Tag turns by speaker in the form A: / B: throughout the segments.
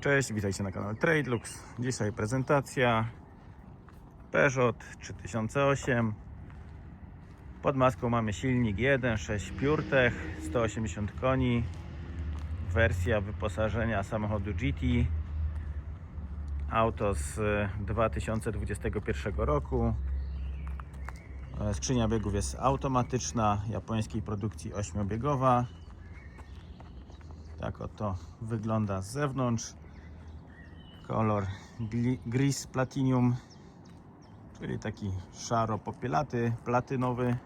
A: Cześć, witajcie na kanale Tradelux. Dzisiaj prezentacja Peugeot 3008. Pod maską mamy silnik 1.6 PureTech, 180 koni. Wersja wyposażenia samochodu GT. Auto z 2021 roku. E, Skrzynia biegów jest automatyczna, japońskiej produkcji 8-biegowa. Tak oto wygląda z zewnątrz. Kolor gris platinum, czyli taki szaro-popielaty, platynowy.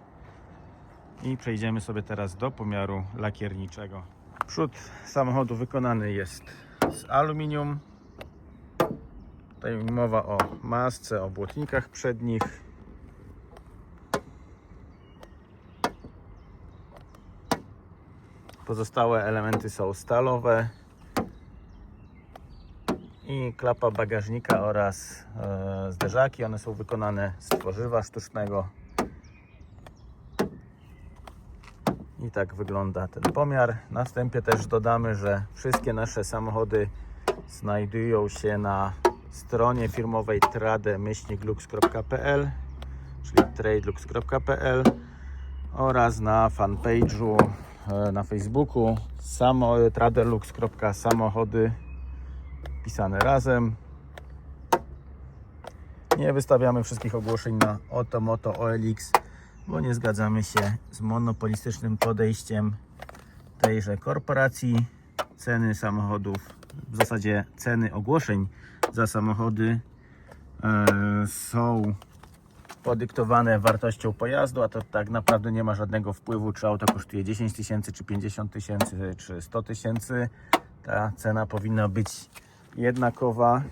A: I przejdziemy sobie teraz do pomiaru lakierniczego. Przód samochodu wykonany jest z aluminium. Tutaj mowa o masce, o błotnikach przednich. Pozostałe elementy są stalowe i klapa bagażnika oraz e, zderzaki. One są wykonane z tworzywa sztucznego. I tak wygląda ten pomiar. Na wstępie też dodamy, że wszystkie nasze samochody znajdują się na stronie firmowej trade-lux.pl czyli tradelux.pl oraz na fanpage'u e, na Facebooku samo tradelux.samochody pisane razem. Nie wystawiamy wszystkich ogłoszeń na Oto, Moto, OLX, bo nie zgadzamy się z monopolistycznym podejściem tejże korporacji. Ceny samochodów, w zasadzie ceny ogłoszeń za samochody e, są podyktowane wartością pojazdu, a to tak naprawdę nie ma żadnego wpływu, czy auto kosztuje 10 tysięcy, czy 50 tysięcy, czy 100 tysięcy. Ta cena powinna być jednakowa.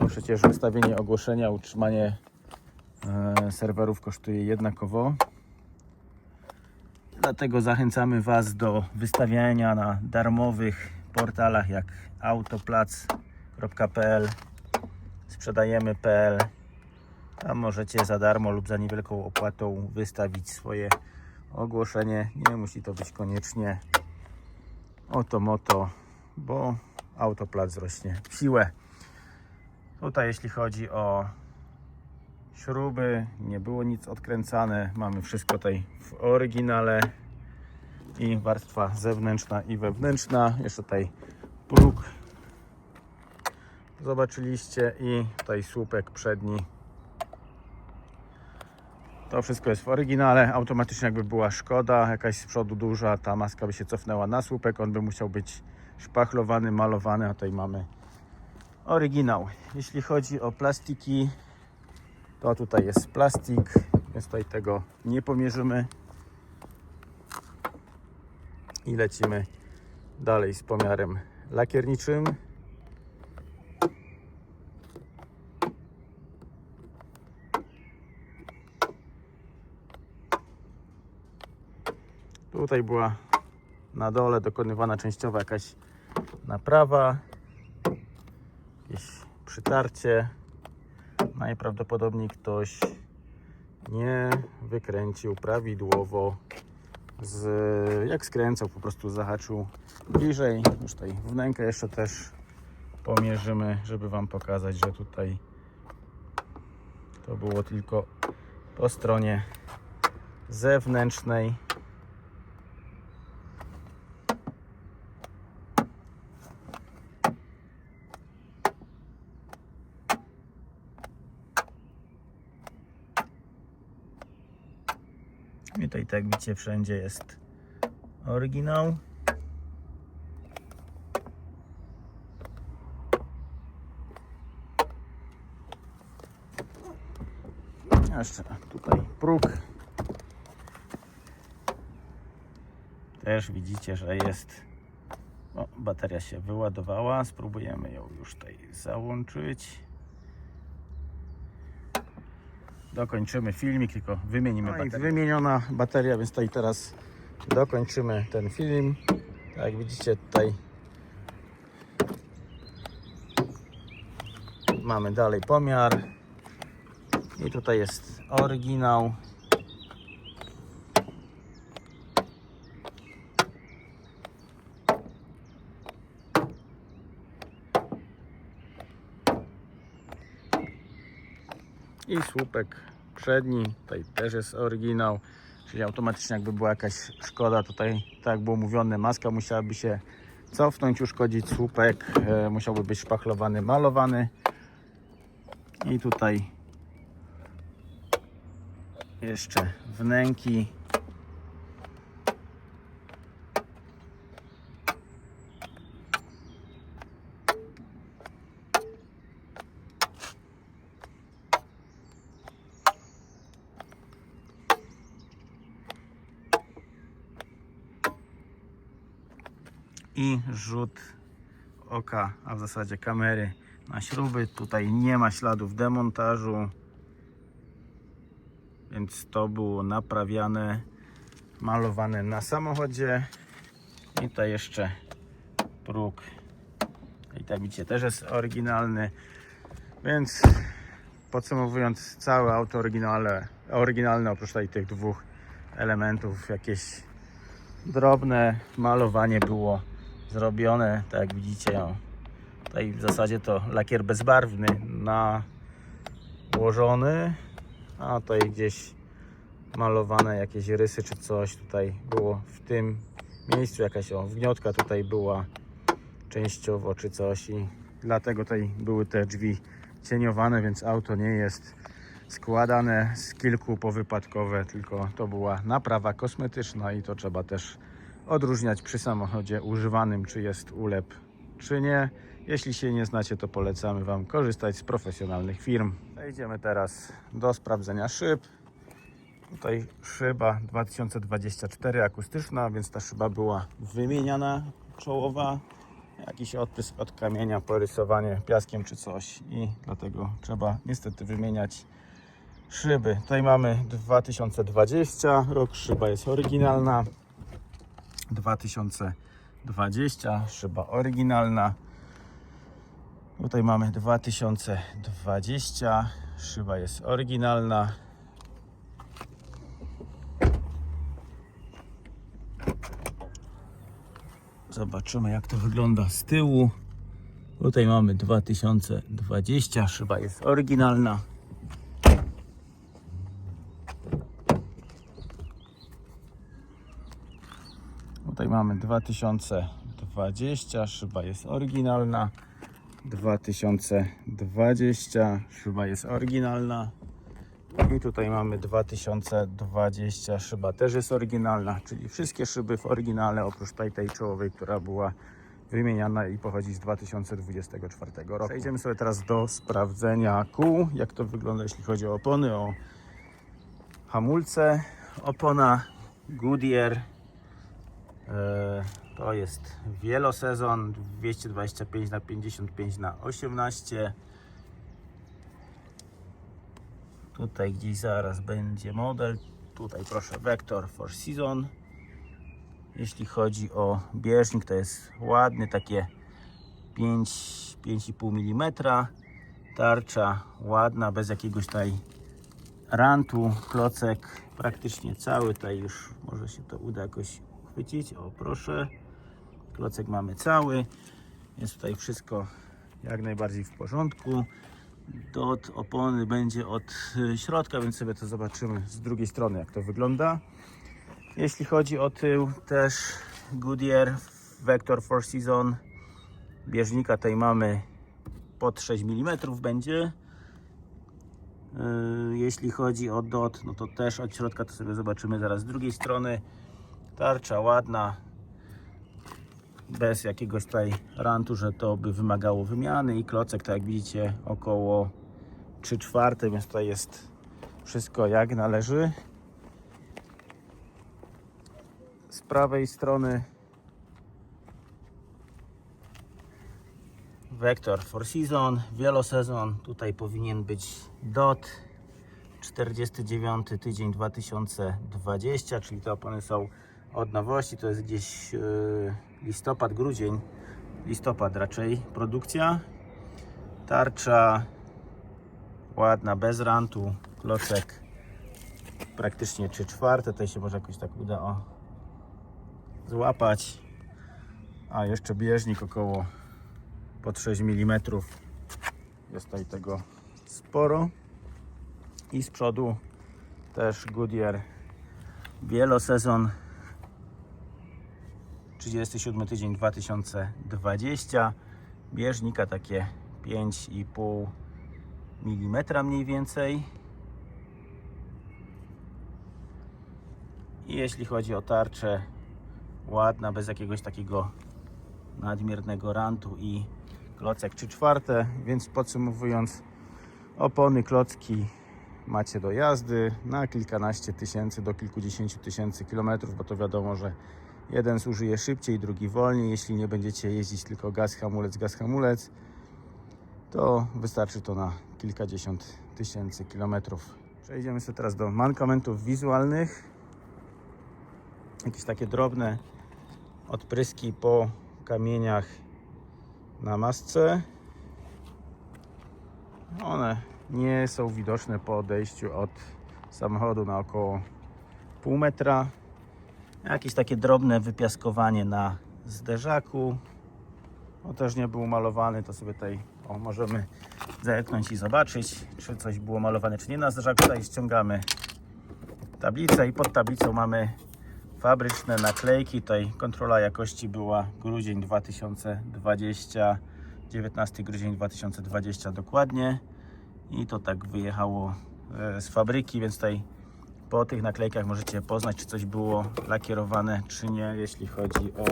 A: No przecież wystawienie ogłoszenia, utrzymanie e, serwerów kosztuje jednakowo. Dlatego zachęcamy Was do wystawiania na darmowych portalach jak autoplac.pl, sprzedajemy.pl tam możecie za darmo lub za niewielką opłatą wystawić swoje ogłoszenie. Nie musi to być koniecznie oto moto, bo autoplac wzrośnie w siłę. Tutaj jeśli chodzi o śruby, nie było nic odkręcane. Mamy wszystko tutaj w oryginale i warstwa zewnętrzna i wewnętrzna. Jeszcze tutaj próg zobaczyliście i tutaj słupek przedni to wszystko jest w oryginale. Automatycznie jakby była szkoda, jakaś z przodu duża, ta maska by się cofnęła na słupek, on by musiał być szpachlowany, malowany, a tutaj mamy oryginał. Jeśli chodzi o plastiki, to tutaj jest plastik, więc tutaj tego nie pomierzymy. I lecimy dalej z pomiarem lakierniczym. Tutaj była na dole dokonywana częściowa jakaś naprawa, jakieś przytarcie. Najprawdopodobniej ktoś nie wykręcił prawidłowo z, jak skręcał, po prostu zahaczył bliżej. Już tutaj wnękę jeszcze też pomierzymy, żeby Wam pokazać, że tutaj to było tylko po stronie zewnętrznej. Tak widzicie wszędzie jest oryginał. Jeszcze tutaj próg. Też widzicie, że jest. O, bateria się wyładowała. Spróbujemy ją już tutaj załączyć. Dokończymy filmik, tylko wymienimy baterię. Wymieniona bateria, więc tutaj teraz dokończymy ten film. Tak jak widzicie tutaj mamy dalej pomiar i tutaj jest oryginał I słupek przedni, tutaj też jest oryginał, czyli automatycznie jakby była jakaś szkoda, tutaj tak jak było mówione, maska musiałaby się cofnąć, uszkodzić słupek, e, musiałby być szpachlowany, malowany. I tutaj jeszcze wnęki. i rzut oka, a w zasadzie kamery na śruby. Tutaj nie ma śladów demontażu, więc to było naprawiane, malowane na samochodzie. I tutaj jeszcze próg. I widzicie, też jest oryginalny. Więc podsumowując, całe auto oryginalne, oryginalne oprócz tych dwóch elementów, jakieś drobne malowanie było zrobione, tak jak widzicie. O, tutaj w zasadzie to lakier bezbarwny nałożony, a tutaj gdzieś malowane jakieś rysy czy coś tutaj było w tym miejscu, jakaś o, wniotka tutaj była częściowo czy coś i dlatego tutaj były te drzwi cieniowane, więc auto nie jest składane z kilku powypadkowe, tylko to była naprawa kosmetyczna i to trzeba też odróżniać przy samochodzie używanym, czy jest ulep, czy nie. Jeśli się nie znacie, to polecamy Wam korzystać z profesjonalnych firm. Przejdziemy teraz do sprawdzenia szyb. Tutaj szyba 2024 akustyczna, więc ta szyba była wymieniana czołowa. Jakiś odprysk od kamienia, porysowanie piaskiem czy coś i dlatego trzeba niestety wymieniać szyby. Tutaj mamy 2020 rok, szyba jest oryginalna. 2020, szyba oryginalna. Tutaj mamy 2020, szyba jest oryginalna. Zobaczymy jak to wygląda z tyłu. Tutaj mamy 2020, szyba jest oryginalna. Tutaj mamy 2020, szyba jest oryginalna. 2020, szyba jest oryginalna. I tutaj mamy 2020, szyba też jest oryginalna, czyli wszystkie szyby w oryginale, oprócz tej, tej czołowej, która była wymieniana i pochodzi z 2024 roku. Przejdziemy sobie teraz do sprawdzenia kół, jak to wygląda, jeśli chodzi o opony, o hamulce. Opona Goodyear To jest wielosezon 225 na 55 na 18. Tutaj gdzieś zaraz będzie model. Tutaj proszę Vector for Season. Jeśli chodzi o bieżnik, to jest ładny, takie 5, 5,5 mm. Tarcza ładna, bez jakiegoś tutaj rantu. Klocek praktycznie cały. Tutaj już może się to uda jakoś chwycić. O proszę. Klocek mamy cały. Jest tutaj wszystko jak najbardziej w porządku. Dot opony będzie od y, środka, więc sobie to zobaczymy z drugiej strony jak to wygląda. Jeśli chodzi o tył, też Goodyear Vector 4 Season. Bieżnika tutaj mamy pod 6 mm będzie. Yy, Jeśli chodzi o dot, no to też od środka to sobie zobaczymy zaraz z drugiej strony. Tarcza ładna, bez jakiegoś tutaj rantu, że to by wymagało wymiany i klocek, tak jak widzicie, około 3 czwarte, więc tutaj jest wszystko jak należy. Z prawej strony Vector for Season, wielosezon, tutaj powinien być DOT 49 tydzień 2020, czyli te opony są od nowości, to jest gdzieś yy, listopad, grudzień, listopad raczej produkcja. Tarcza ładna, bez rantu, klocek praktycznie 3 czwarte, tutaj się może jakoś tak uda o, złapać. A jeszcze bieżnik około pod 6 mm. Jest tutaj tego sporo. I z przodu też Goodyear wielosezon 37 tydzień 2020 bieżnika takie 5,5 mm mniej więcej. I jeśli chodzi o tarczę ładna, bez jakiegoś takiego nadmiernego rantu i klocek 3 czwarte, więc podsumowując opony, klocki macie do jazdy na kilkanaście tysięcy do kilkudziesięciu tysięcy kilometrów, bo to wiadomo, że jeden zużyje szybciej, drugi wolniej. Jeśli nie będziecie jeździć tylko gaz, hamulec, gaz, hamulec, to wystarczy to na kilkadziesiąt tysięcy kilometrów. Przejdziemy sobie teraz do mankamentów wizualnych. Jakieś takie drobne odpryski po kamieniach na masce. One nie są widoczne po odejściu od samochodu na około pół metra. Jakieś takie drobne wypiaskowanie na zderzaku. On też nie był malowany, to sobie tutaj o, możemy zerknąć i zobaczyć, czy coś było malowane, czy nie. Na zderzaku tutaj ściągamy tablicę i pod tablicą mamy fabryczne naklejki. Tutaj kontrola jakości była grudzień 2020, 19 grudzień 2020 dokładnie. I to tak wyjechało e, z fabryki, więc tutaj po tych naklejkach możecie poznać, czy coś było lakierowane, czy nie, jeśli chodzi o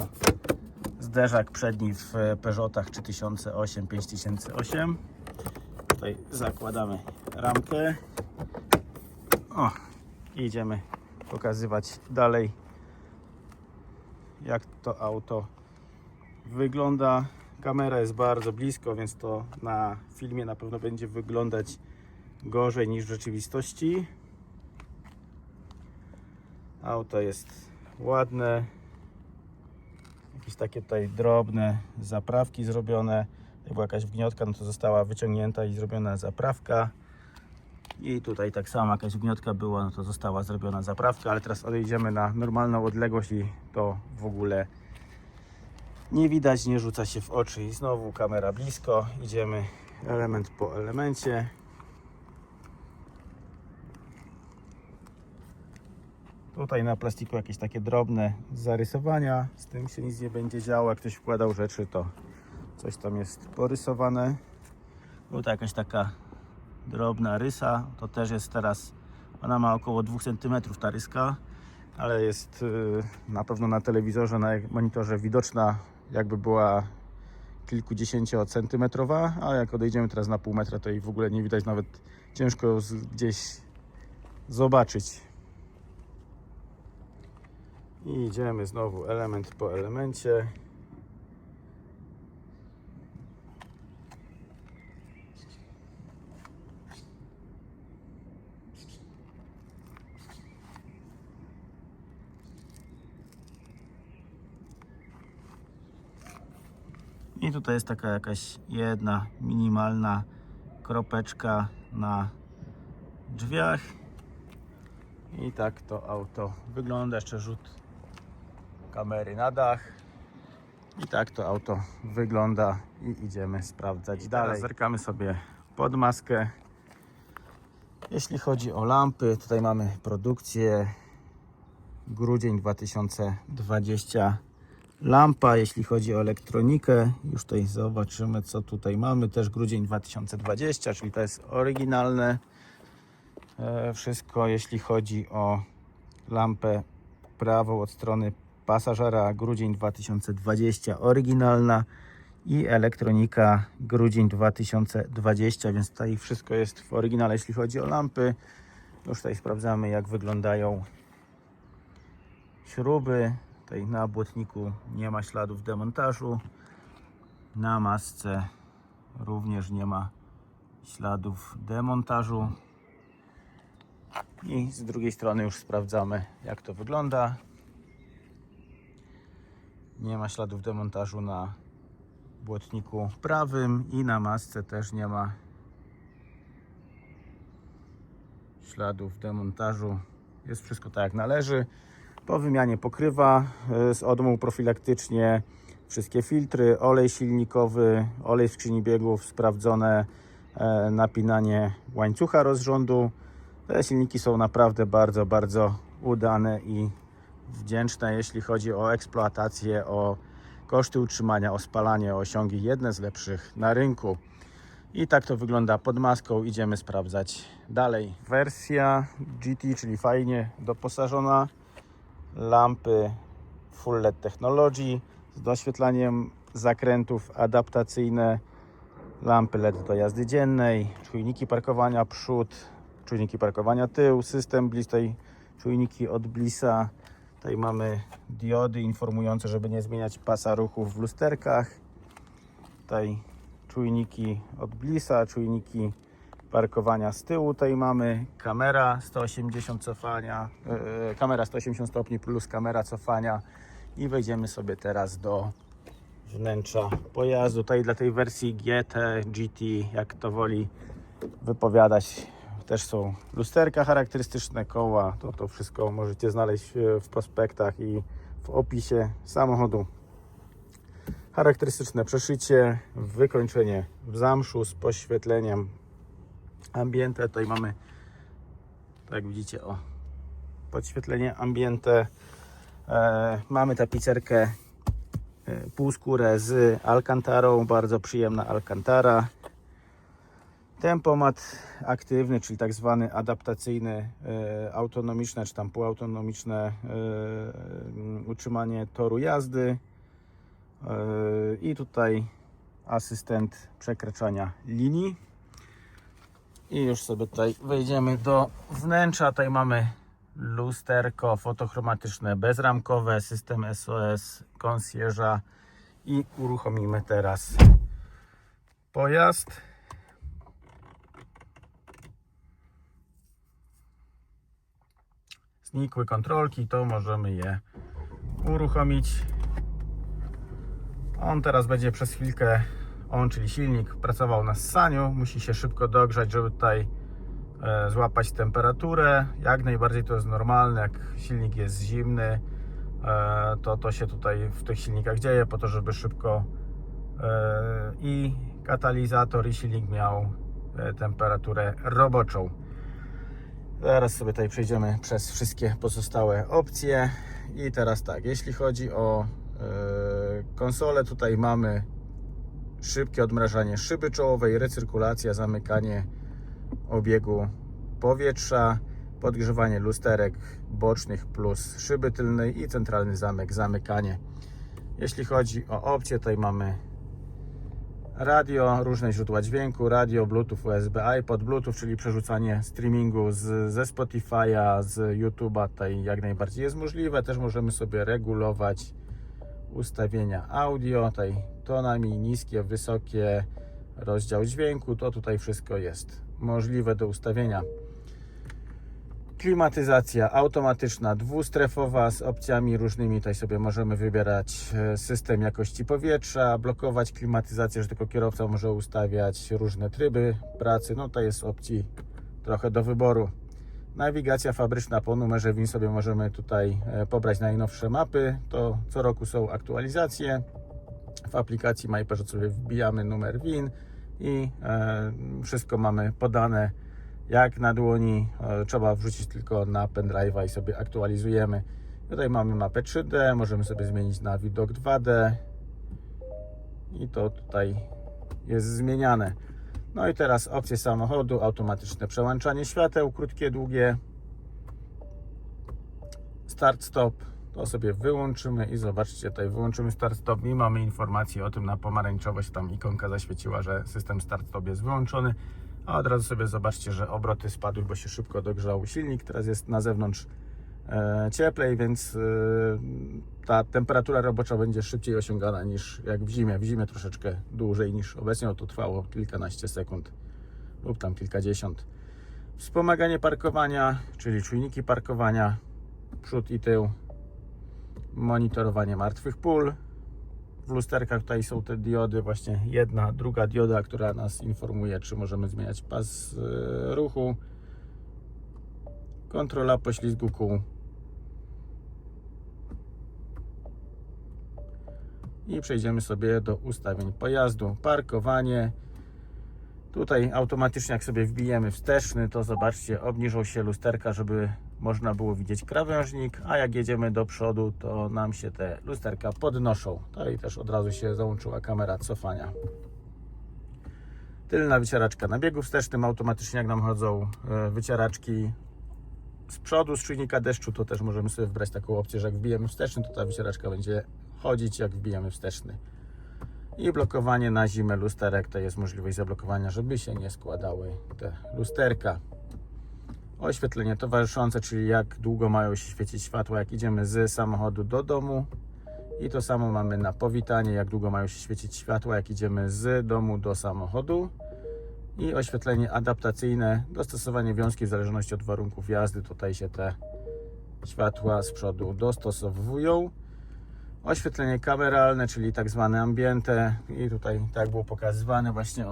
A: zderzak przedni w Peugeotach 3008, 5008. Tutaj zakładamy ramkę. O, idziemy pokazywać dalej, jak to auto wygląda. Kamera jest bardzo blisko, więc to na filmie na pewno będzie wyglądać gorzej niż w rzeczywistości. Auto jest ładne. Jakieś takie tutaj drobne zaprawki zrobione. Jak była jakaś wgniotka, no to została wyciągnięta i zrobiona zaprawka. I tutaj tak samo jakaś wgniotka była, no to została zrobiona zaprawka, ale teraz odejdziemy na normalną odległość i to w ogóle nie widać, nie rzuca się w oczy. I znowu kamera blisko, idziemy element po elemencie. Tutaj na plastiku jakieś takie drobne zarysowania. Z tym się nic nie będzie działo. Jak ktoś wkładał rzeczy, to coś tam jest porysowane. Tutaj jakaś taka drobna rysa. To też jest teraz, ona ma około 2 cm ta ryska, ale jest y, na pewno na telewizorze, na monitorze widoczna, jakby była kilkudziesięciocentymetrowa, a jak odejdziemy teraz na pół metra, to jej w ogóle nie widać, nawet ciężko gdzieś zobaczyć. I idziemy znowu element po elemencie. I tutaj jest taka jakaś jedna minimalna kropeczka na drzwiach. I tak to auto wygląda. Jeszcze rzut kamery na dach. I tak to auto wygląda i idziemy sprawdzać dalej. Zerkamy sobie pod maskę. Jeśli chodzi o lampy, tutaj mamy produkcję grudzień 2020 lampa. Jeśli chodzi o elektronikę, już tutaj zobaczymy co tutaj mamy. Też grudzień 2020, czyli to jest oryginalne e, wszystko. Jeśli chodzi o lampę prawą od strony pasażera, grudzień 2020 oryginalna i elektronika grudzień 2020, więc tutaj wszystko jest w oryginale, jeśli chodzi o lampy. Już tutaj sprawdzamy, jak wyglądają śruby. Tutaj na błotniku nie ma śladów demontażu. Na masce również nie ma śladów demontażu. I z drugiej strony już sprawdzamy, jak to wygląda. Nie ma śladów demontażu na błotniku prawym i na masce też nie ma śladów demontażu. Jest wszystko tak jak należy. Po wymianie pokrywa e, z odmą profilaktycznie wszystkie filtry, olej silnikowy, olej w skrzyni biegów, sprawdzone e, napinanie łańcucha rozrządu, Te silniki są naprawdę bardzo, bardzo udane i wdzięczne, jeśli chodzi o eksploatację, o koszty utrzymania, o spalanie, o osiągi, jedne z lepszych na rynku. I tak to wygląda pod maską. Idziemy sprawdzać dalej. Wersja GT, czyli fajnie doposażona. Lampy Full LED Technology z doświetlaniem zakrętów adaptacyjne. Lampy LED do jazdy dziennej, czujniki parkowania przód, czujniki parkowania tył, system Bliss, tutaj czujniki od Blissa. Tutaj mamy diody informujące, żeby nie zmieniać pasa ruchu w lusterkach. Tutaj czujniki od Blissa, czujniki parkowania z tyłu. Tutaj mamy kamera 180 cofania, e, kamera 180 stopni plus kamera cofania i wejdziemy sobie teraz do wnętrza pojazdu. Tutaj dla tej wersji GT, GT, jak to woli wypowiadać, też są lusterka charakterystyczne, koła. To, to wszystko możecie znaleźć e, w prospektach i w opisie samochodu. Charakterystyczne przeszycie, wykończenie w zamszu z poświetleniem ambiente. Tutaj mamy, tak jak widzicie, o podświetlenie ambiente. E, mamy tapicerkę e, półskórę z alkantarą, bardzo przyjemna alkantara. Tempomat aktywny, czyli tak zwany adaptacyjny, e, autonomiczne czy tam półautonomiczne e, mm, utrzymanie toru jazdy. E, I tutaj asystent przekraczania linii. I już sobie tutaj wejdziemy do wnętrza. Tutaj mamy lusterko fotochromatyczne bezramkowe, system SOS, konsjerza i uruchomimy teraz pojazd. Znikły kontrolki, to możemy je uruchomić. On teraz będzie przez chwilkę, on czyli silnik, pracował na ssaniu. Musi się szybko dogrzać, żeby tutaj e, złapać temperaturę. Jak najbardziej to jest normalne, jak silnik jest zimny, e, to to się tutaj w tych silnikach dzieje, po to, żeby szybko e, i katalizator, i silnik miał temperaturę roboczą. Zaraz sobie tutaj przejdziemy przez wszystkie pozostałe opcje. I teraz tak, jeśli chodzi o e, konsolę, tutaj mamy szybkie odmrażanie szyby czołowej, recyrkulacja, zamykanie obiegu powietrza, podgrzewanie lusterek bocznych plus szyby tylnej i centralny zamek, zamykanie. Jeśli chodzi o opcje, tutaj mamy radio, różne źródła dźwięku, radio, Bluetooth, USB, iPod, Bluetooth, czyli przerzucanie streamingu z, ze Spotify'a, z YouTube'a, tutaj jak najbardziej jest możliwe. Też możemy sobie regulować ustawienia audio, tutaj tonami, niskie, wysokie, rozdział dźwięku, to tutaj wszystko jest możliwe do ustawienia. Klimatyzacja automatyczna, dwustrefowa z opcjami różnymi. Tutaj sobie możemy wybierać e, system jakości powietrza, blokować klimatyzację, że tylko kierowca może ustawiać różne tryby pracy. No to jest opcji trochę do wyboru. Nawigacja fabryczna po numerze WIN sobie możemy tutaj e, pobrać najnowsze mapy. To co roku są aktualizacje. W aplikacji MyPerze sobie wbijamy numer WIN i e, wszystko mamy podane jak na dłoni. E, trzeba wrzucić tylko na pendrive'a i sobie aktualizujemy. Tutaj mamy mapę 3D, możemy sobie zmienić na widok 2D i to tutaj jest zmieniane. No i teraz opcje samochodu, automatyczne przełączanie świateł, krótkie, długie, start stop, to sobie wyłączymy i zobaczcie, tutaj wyłączymy start stop i mamy informację o tym na pomarańczowo się tam ikonka zaświeciła, że system start stop jest wyłączony. A od razu sobie zobaczcie, że obroty spadły, bo się szybko dogrzał silnik. Teraz jest na zewnątrz e, cieplej, więc e, ta temperatura robocza będzie szybciej osiągana niż jak w zimie. W zimie troszeczkę dłużej niż obecnie, to trwało kilkanaście sekund lub tam kilkadziesiąt. Wspomaganie parkowania, czyli czujniki parkowania, przód i tył, monitorowanie martwych pól. W lusterkach tutaj są te diody, właśnie jedna, druga dioda, która nas informuje, czy możemy zmieniać pas e, ruchu. Kontrola poślizgu kół. I przejdziemy sobie do ustawień pojazdu. Parkowanie. Tutaj automatycznie jak sobie wbijemy wsteczny, to zobaczcie, obniżą się lusterka, żeby można było widzieć krawężnik, a jak jedziemy do przodu, to nam się te lusterka podnoszą. Tutaj też od razu się załączyła kamera cofania. Tylna wycieraczka na biegu wstecznym, automatycznie jak nam chodzą e, wycieraczki z przodu, z czujnika deszczu, to też możemy sobie wybrać taką opcję, że jak wbijemy wsteczny, to ta wycieraczka będzie chodzić jak wbijemy wsteczny. I blokowanie na zimę lusterek to jest możliwość zablokowania, żeby się nie składały te lusterka. Oświetlenie towarzyszące, czyli jak długo mają się świecić światła, jak idziemy z samochodu do domu. I to samo mamy na powitanie, jak długo mają się świecić światła, jak idziemy z domu do samochodu. I oświetlenie adaptacyjne, dostosowanie wiązki w zależności od warunków jazdy. Tutaj się te światła z przodu dostosowują. Oświetlenie kameralne, czyli tak zwane ambiente i tutaj tak było pokazywane właśnie,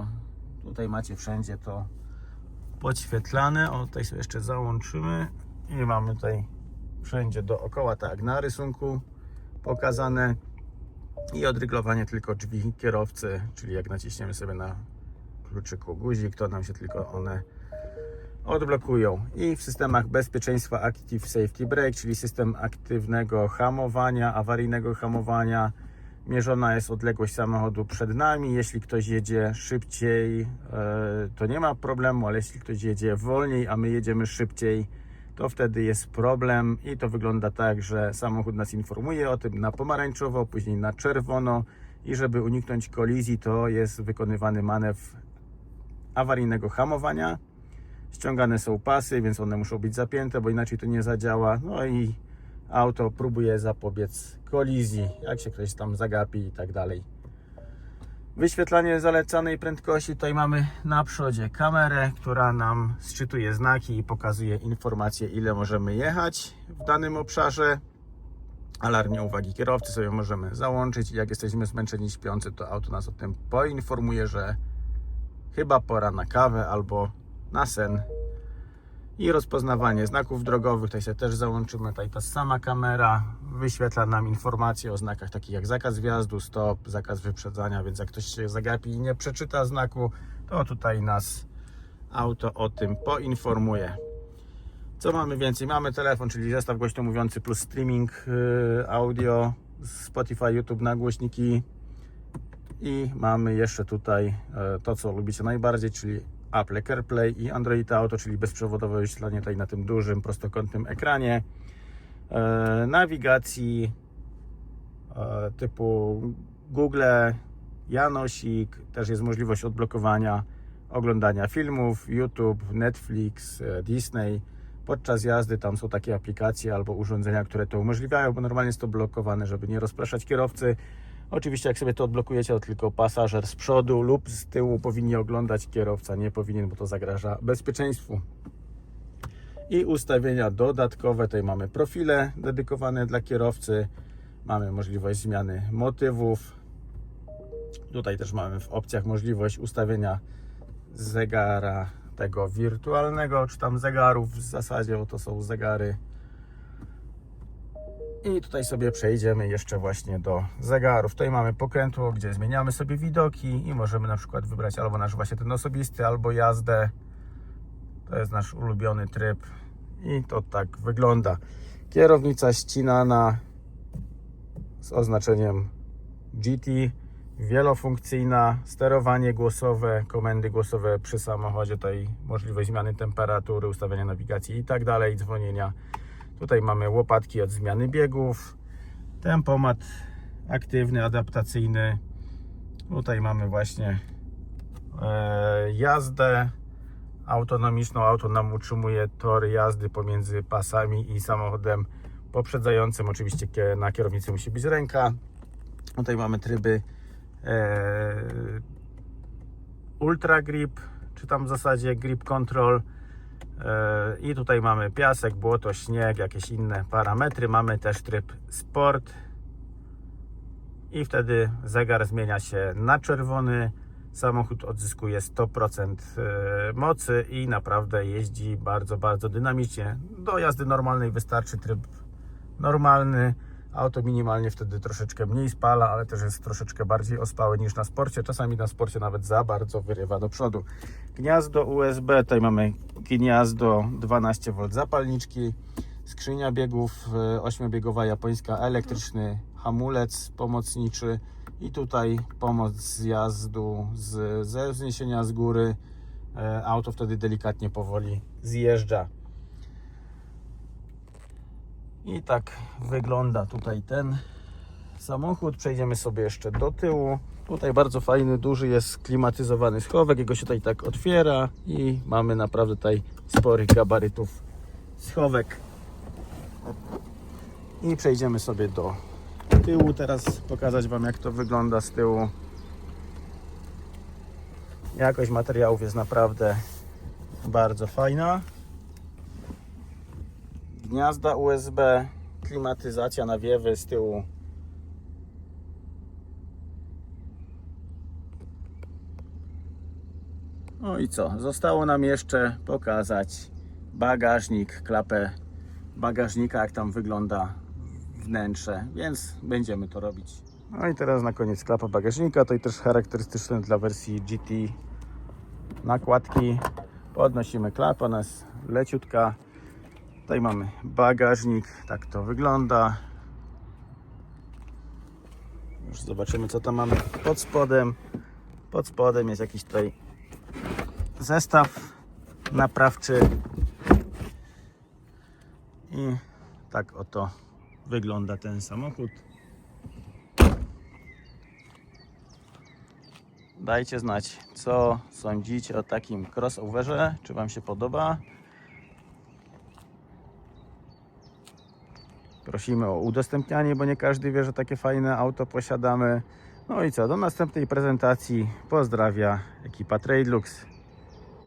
A: tutaj macie wszędzie to podświetlane, o tutaj sobie jeszcze załączymy i mamy tutaj wszędzie dookoła tak na rysunku pokazane i odryglowanie tylko drzwi kierowcy, czyli jak naciśniemy sobie na kluczyku guzik, to nam się tylko one odblokują. I w systemach bezpieczeństwa Active Safety Brake, czyli system aktywnego hamowania, awaryjnego hamowania. Mierzona jest odległość samochodu przed nami. Jeśli ktoś jedzie szybciej, e, to nie ma problemu, ale jeśli ktoś jedzie wolniej, a my jedziemy szybciej, to wtedy jest problem i to wygląda tak, że samochód nas informuje o tym na pomarańczowo, później na czerwono i żeby uniknąć kolizji, to jest wykonywany manewr awaryjnego hamowania. Ściągane są pasy, więc one muszą być zapięte, bo inaczej to nie zadziała. No i auto próbuje zapobiec kolizji, jak się ktoś tam zagapi i tak dalej. Wyświetlanie zalecanej prędkości. Tutaj mamy na przodzie kamerę, która nam sczytuje znaki i pokazuje informacje, ile możemy jechać w danym obszarze. Alarm nieuwagi kierowcy sobie możemy załączyć. Jak jesteśmy zmęczeni śpiący, to auto nas o tym poinformuje, że chyba pora na kawę albo na sen. I rozpoznawanie znaków drogowych, tutaj sobie też załączymy, tutaj ta sama kamera wyświetla nam informacje o znakach takich jak zakaz wjazdu, stop, zakaz wyprzedzania, więc jak ktoś się zagapi i nie przeczyta znaku, to tutaj nas auto o tym poinformuje. Co mamy więcej? Mamy telefon, czyli zestaw głośno mówiący plus streaming yy, audio, Spotify, YouTube na głośniki i mamy jeszcze tutaj e, to, co lubicie najbardziej, czyli Apple CarPlay i Android Auto, czyli bezprzewodowe wyświetlanie tutaj na tym dużym, prostokątnym ekranie. E, Nawigacji e, typu Google, Janosik, też jest możliwość odblokowania oglądania filmów, YouTube, Netflix, e, Disney. Podczas jazdy tam są takie aplikacje albo urządzenia, które to umożliwiają, bo normalnie jest to blokowane, żeby nie rozpraszać kierowcy. Oczywiście jak sobie to odblokujecie, to tylko pasażer z przodu lub z tyłu powinni oglądać, kierowca nie powinien, bo to zagraża bezpieczeństwu. I ustawienia dodatkowe, tutaj mamy profile dedykowane dla kierowcy, mamy możliwość zmiany motywów. Tutaj też mamy w opcjach możliwość ustawienia zegara tego wirtualnego, czy tam zegarów w zasadzie, bo to są zegary i tutaj sobie przejdziemy jeszcze właśnie do zegarów. Tutaj mamy pokrętło, gdzie zmieniamy sobie widoki i możemy na przykład wybrać albo nasz właśnie ten osobisty, albo jazdę. To jest nasz ulubiony tryb i to tak wygląda. Kierownica ścinana z oznaczeniem GT, wielofunkcyjna, sterowanie głosowe, komendy głosowe przy samochodzie, tutaj możliwość zmiany temperatury, ustawienia nawigacji i tak dalej, dzwonienia. Tutaj mamy łopatki od zmiany biegów, tempomat aktywny, adaptacyjny. Tutaj mamy właśnie e, jazdę autonomiczną. Auto nam utrzymuje tory jazdy pomiędzy pasami i samochodem poprzedzającym. Oczywiście na kierownicy musi być ręka. Tutaj mamy tryby e, Ultra Grip, czy tam w zasadzie Grip Control. I tutaj mamy piasek, błoto, śnieg, jakieś inne parametry. Mamy też tryb Sport. I wtedy zegar zmienia się na czerwony. Samochód odzyskuje 100% e, mocy i naprawdę jeździ bardzo, bardzo dynamicznie. Do jazdy normalnej wystarczy tryb normalny, Auto minimalnie wtedy troszeczkę mniej spala, ale też jest troszeczkę bardziej ospałe niż na sporcie. Czasami na sporcie nawet za bardzo wyrywa do przodu. Gniazdo USB, tutaj mamy gniazdo 12V zapalniczki, skrzynia biegów, 8-biegowa japońska, elektryczny hamulec pomocniczy i tutaj pomoc zjazdu z, ze wzniesienia z góry. E, Auto wtedy delikatnie powoli zjeżdża. I tak wygląda tutaj ten samochód. Przejdziemy sobie jeszcze do tyłu. Tutaj bardzo fajny, duży jest klimatyzowany schowek. Jego się tutaj tak otwiera i mamy naprawdę tutaj sporych gabarytów schowek. I przejdziemy sobie do tyłu. Teraz pokazać Wam jak to wygląda z tyłu. Jakość materiałów jest naprawdę bardzo fajna gniazda USB, klimatyzacja, nawiewy z tyłu. No i co? Zostało nam jeszcze pokazać bagażnik, klapę bagażnika, jak tam wygląda wnętrze, więc będziemy to robić. No i teraz na koniec klapa bagażnika, to i też charakterystyczne dla wersji GT nakładki. Podnosimy klapę, ona jest leciutka. Tutaj mamy bagażnik, tak to wygląda. Już zobaczymy co tam mamy pod spodem. Pod spodem jest jakiś tutaj zestaw naprawczy. I tak oto wygląda ten samochód. Dajcie znać, co sądzicie o takim crossoverze. Czy Wam się podoba? Prosimy o udostępnianie, bo nie każdy wie, że takie fajne auto posiadamy. No i co, do następnej prezentacji. Pozdrawia ekipa Tradelux.